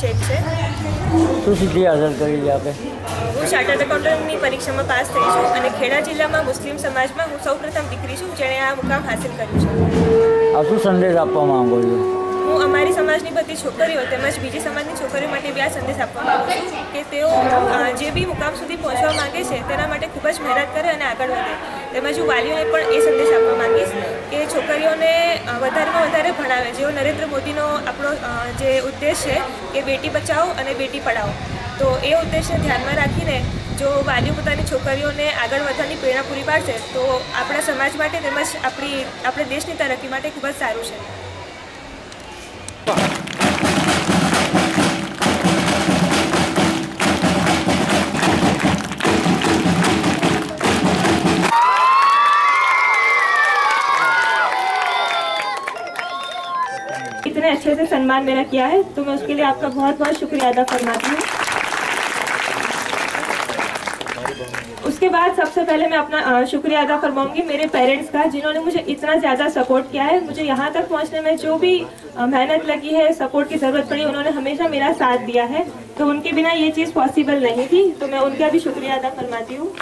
શેખ છે? શું સિદ્ધિ હાંસલ કરી છે આપે? હું ચાર્ટર્ડ એકાઉન્ટન્ટની પરીક્ષામાં પાસ થઈ છું અને ખેડા જિલ્લામાં મુસ્લિમ સમાજમાં હું સૌપ્રથમ દીકરી છું જેણે આ મુકામ હાંસલ કર્યું છે. આ શું સંદેશ આપવા માંગો છો? હું અમારી સમાજની બધી છોકરીઓ તેમજ બીજી સમાજની છોકરીઓ માટે બી આ સંદેશ આપવા માંગુ છું કે તેઓ જે બી મુકામ સુધી પહોંચવા માંગે છે તેના માટે ખૂબ જ મહેનત કરે અને આગળ વધે. તેમજ હું વાલીઓને પણ એ સંદેશ આપવા માંગીશ કે છોકરીઓને વધારેમાં વધારે ભણાવે. જેવો નરેન્દ્ર મોદીનો આપણો જે ઉદ્દેશ છે કે બેટી બચાવો અને બેટી પઢાઓ તો એ ઉદ્દેશને ધ્યાનમાં રાખીને જો વાલીઓ પોતાની છોકરીઓને આગળ વધવાની પ્રેરણા પૂરી પાડશે, તો આપણા સમાજ માટે તેમજ આપણી, આપણે દેશની તરક્કી માટે ખૂબ જ સારું છે. इतने अच्छे से सम्मान मेरा किया है तो मैं उसके लिए आपका बहुत बहुत शुक्रिया अदा फरमाती हूँ। उसके बाद सबसे पहले मैं अपना शुक्रिया अदा फरमाऊँगी मेरे पेरेंट्स का, जिन्होंने मुझे इतना ज़्यादा सपोर्ट किया है। मुझे यहाँ तक पहुँचने में जो भी मेहनत लगी है, सपोर्ट की ज़रूरत पड़ी, उन्होंने हमेशा मेरा साथ दिया है। तो उनके बिना ये चीज़ पॉसिबल नहीं थी तो मैं उनका भी शुक्रिया अदा फरमाती हूँ।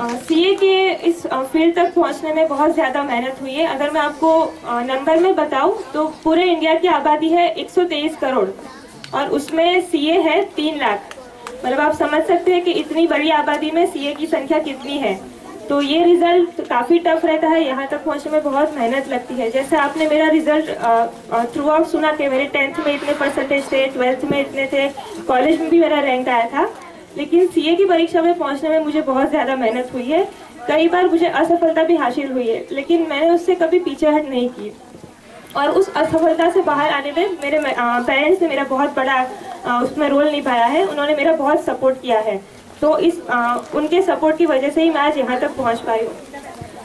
सीए के इस फ़ील्ड तक पहुँचने में बहुत ज़्यादा मेहनत हुई है। अगर मैं आपको नंबर में बताऊँ तो पूरे इंडिया की आबादी है 123 करोड़ और उसमें सीए है तीन लाख। मतलब आप समझ सकते हैं कि इतनी बड़ी आबादी में सीए की संख्या कितनी है। तो ये रिज़ल्ट काफ़ी टफ रहता है, यहाँ तक पहुँचने में बहुत मेहनत लगती है। जैसे आपने मेरा रिज़ल्ट थ्रू आउट सुना कि मेरे टेंथ में इतने परसेंटेज थे, ट्वेल्थ में इतने थे, कॉलेज में भी मेरा रैंक आया था। लेकिन सीए की परीक्षा में पहुँचने में मुझे बहुत ज़्यादा मेहनत हुई है। कई बार मुझे असफलता भी हासिल हुई है लेकिन मैंने उससे कभी पीछे हट नहीं की। और उस असफलता से बाहर आने में मेरे पेरेंट्स ने मेरा बहुत बड़ा उसमें रोल निभाया है। उन्होंने मेरा बहुत सपोर्ट किया है। तो इस आ, उनके सपोर्ट की वजह से ही मैं आज यहाँ तक पहुँच पाई हूँ।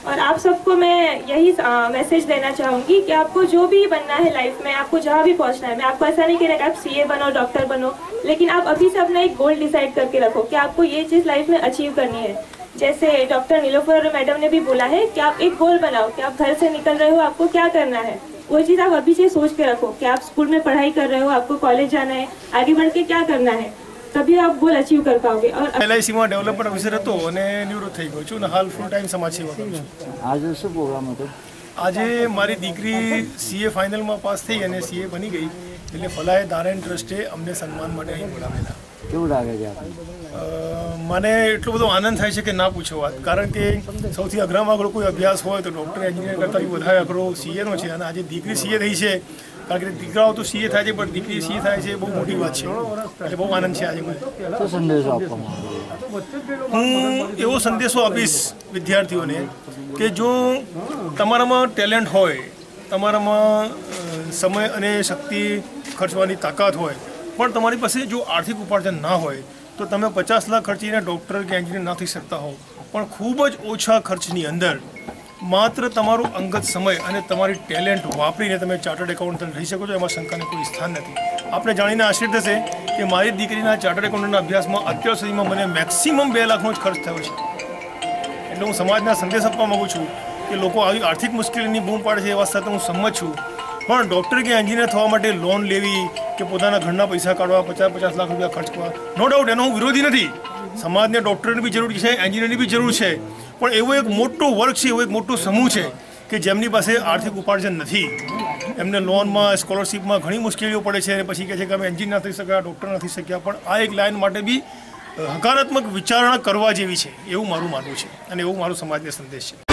और आप सबको मैं यही मैसेज देना चाहूँगी कि आपको जो भी बनना है लाइफ में, आपको जहाँ भी पहुँचना है, मैं आपको ऐसा नहीं कह रहा कि, आप सीए बनो डॉक्टर बनो, लेकिन आप अभी से अपना एक गोल डिसाइड करके रखो कि आपको ये चीज़ लाइफ में अचीव करनी है। जैसे डॉक्टर नीलोफर मैडम ने भी बोला है कि आप एक गोल बनाओ कि आप घर से निकल रहे हो, आपको क्या करना है? वो चीज़ आप अभी से सोच के रखो कि आप स्कूल में पढ़ाई कर रहे हो, आपको कॉलेज जाना है, आगे बढ़ के क्या करना है? तभी आप गोल अचीव कर पाओगे और એલઆઈસીમાં ડેવલપમેન્ટ ઓફિસર હતો અને નિવૃત્ત થઈ ગયો છું અને હાલ ફૂલ ટાઈમ સમાજ સેવા કરું છું આજે શું પ્રોગ્રામ હતો આજે મારી દીકરી સીએ ફાઇનલમાં પાસ થઈ અને સીએ બની ગઈ એટલે ફલાએ દારેન ટ્રસ્ટે અમને સન્માન માટે અહીં બોલાવેલા કેવું લાગે છે આપણે અ, મને એટલો બધો આનંદ થાય છે કે ના પૂછો વાત કારણ કે સૌથી અઘરામાં અઘરો કોઈ અભ્યાસ હોય તો ડૉક્ટર એન્જિનિયર કરતાં બી વધારે અઘરો સીએનો છે અને આજે દીકરી સીએ થઈ છે કારણ કે દીકરાઓ તો સીએ થાય છે પણ દીકરી સીએ થાય છે બહુ મોટી વાત છે. એટલે બહુ આનંદ છે આજે મને. સંદેશો હું એવો સંદેશો આપીશ વિદ્યાર્થીઓને કે જો તમારામાં ટેલેન્ટ હોય તમારામાં સમય અને શક્તિ ખર્ચવાની તાકાત હોય પણ તમારી પાસે જો આર્થિક ઉપાર્જન ના હોય તો તમે પચાસ લાખ ખર્ચીને ડૉક્ટર કે એન્જિનિયર ના થઈ શકતા હો પણ ખૂબ જ ઓછા ખર્ચની અંદર માત્ર તમારો અંગત સમય અને તમારી ટેલેન્ટ વાપરીને તમે ચાર્ટર્ડ એકાઉન્ટન્ટ રહી શકો છો, એમાં શંકાને કોઈ સ્થાન નથી. આપણે જાણીને આશ્ચર્ય થશે કે મારી દીકરીના ચાર્ટર્ડ એકાઉન્ટન્ટના અભ્યાસમાં અત્યાર સુધીમાં મને મેક્સિમમ બે લાખનો જ ખર્ચ થયો છે. એટલે હું સમાજના સંદેશ આપવા માગું છું કે લોકો આવી આર્થિક મુશ્કેલીની બૂમ પાડે છે એ વાત સાથે હું સંમત છું. પણ ડૉક્ટર કે એન્જિનિયર થવા માટે લોન લેવી કે પોતાના ઘરના પૈસા કાઢવા, પચાસ પચાસ લાખ રૂપિયા ખર્ચ કરવા નો ડાઉટ એનો હું વિરોધી નથી. સમાજને ડૉક્ટરની બી જરૂર છે એન્જિનિયરની બી જરૂર છે. પણ એવો એક મોટો વર્ગ છે, એવો એક મોટો સમૂહ છે કે જેમની પાસે આર્થિક ઉપાર્જન નથી. એમને લોનમાં, સ્કોલરશિપમાં ઘણી મુશ્કેલીઓ પડે છે અને પછી કહે છે કે અમે એન્જિનિયર થઈ શક્યા, ડૉક્ટર નથી શક્યા, પણ આ એક લાઇન માટે બી હકારાત્મક વિચારણા કરવા જેવી છે, એવું મારું માનવું છે અને એવું મારું સમાજને સંદેશ છે.